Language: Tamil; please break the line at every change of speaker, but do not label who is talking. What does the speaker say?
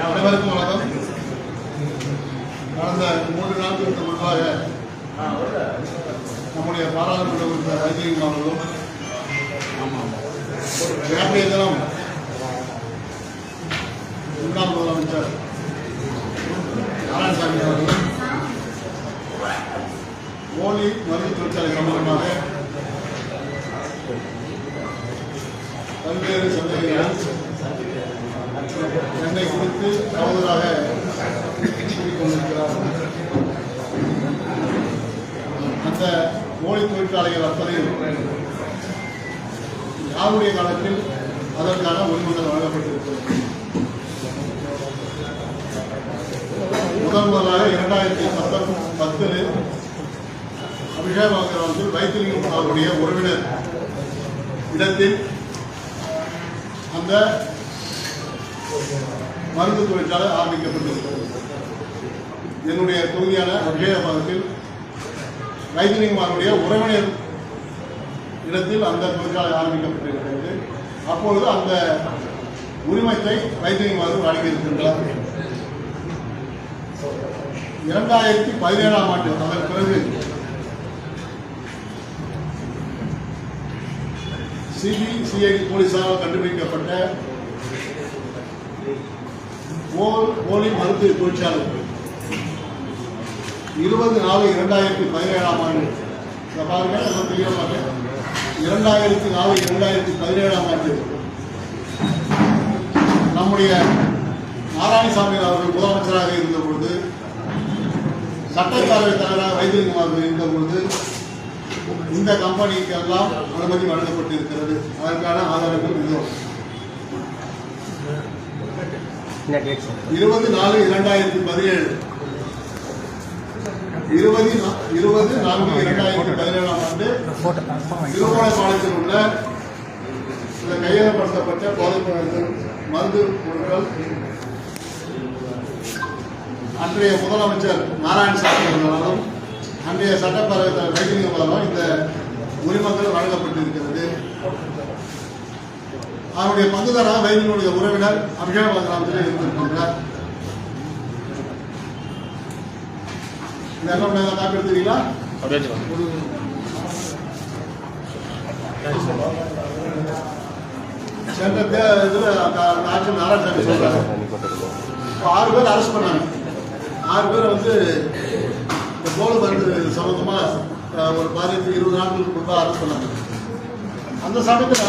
அனைவருக்கும் வணக்கம் கடந்த மூன்று நாட்களுக்கு முன்பாக நம்முடைய பாராளுமன்ற உறுப்பினர் வைத்திலிங்கம் அவர்களும் நேற்றைய தினம் முன்னாள் முதலமைச்சர் நாராயணசாமி அவர்களும் போலி மருந்து தொழிற்சாலை சம்பந்தமாக பல்வேறு சந்தேகங்கள் என்னை குறித்து தவறுதலாக கூறிக்கொண்டிருக்கிறார்கள் அந்த போலி தொழிற்சாலைகள் அத்தனையும் யாருடைய காலத்தில் அதற்கான ஒழுங்குதல் வழங்கப்பட்டிருக்கிறது? முதல் முதலாக இரண்டாயிரத்தி பத்தொன்பது பத்தில் அபிஷேக் கிராமத்தில் வைத்திலிங்கம் அவருடைய உறவினர் இடத்தில் அந்த மருந்து தொழிற்சாலை ஆரம்பிக்கப்பட்டிருக்கிறது என்னுடைய தொகுதியான விஜயபாதத்தில் வைத்திலிங்கமாருடைய உறவினர் இடத்தில் அந்த தொழிற்சாலை ஆரம்பிக்கப்பட்டிருக்கிறது. அப்பொழுது அந்த உரிமத்தை வைத்திலிங்கமாறு வழங்கியிருக்கின்றார். இரண்டாயிரத்தி பதினேழாம் ஆண்டு அதன் பிறகு சிபிசிஐடி போலீசாரால் கண்டுபிடிக்கப்பட்ட போல் போலி மருத்துவ தொழிற்சாலைகள். இருபது நாலு இரண்டாயிரத்தி பதினேழாம் ஆண்டு. பாருங்க இரண்டாயிரத்தி நாலு இரண்டாயிரத்தி பதினேழாம் ஆண்டு. நம்முடைய நாராயணசாமி அவர்கள் முதலமைச்சராக இருந்த பொழுது சட்டப்பேரவை தலைவராக வைத்திலிங்கம் இருந்த பொழுது இந்த கம்பெனிக்கு எல்லாம் அனுமதி வழங்கப்பட்டிருக்கிறது. அதற்கான ஆதாரங்கள் இதோ.
என்ன டேட் சார்?
இருபது நாலு இரண்டாயிரத்தி பதினேழு. இருபது இருபது நான்கு இரண்டாயிரத்தி பதினேழாம் ஆண்டு
ஃபோட்டோ
திருமணப்பாளையத்தில் உள்ள இந்த கையகப்படுத்தப்பட்ட போதைப் பொருட்கள் மருந்து பொருட்கள். அன்றைய முதலமைச்சர் நாராயணசாமி அவர்களாலும் அன்றைய சட்டப்பேரவை தலைவர் வைத்திலிங்கம் அவர்களாலும் இந்த உரிமங்கள் வழங்கப்பட்டிருக்கிறது. அவருடைய பங்குதாராக வைத்தியனுடைய உறவினர் அபிஷேக கிராமத்தில் இருந்திருக்கின்றார். இந்த என்ன காப்பி எடுத்துக்கிறீங்களா? சென்ற தே- இதுல ஆட்சி நாராயணசாமி சொல்றாரு. இப்போ ஆறு பேர் அரெஸ்ட் பண்ணாங்க. ஆறு பேர் வந்து இந்த போல் மருந்து சம்பந்தமா ஒரு பதினஞ்சு இருபது நாட்களுக்கு முன்பாக அரசு பண்ணாங்க அந்த சமயத்தில்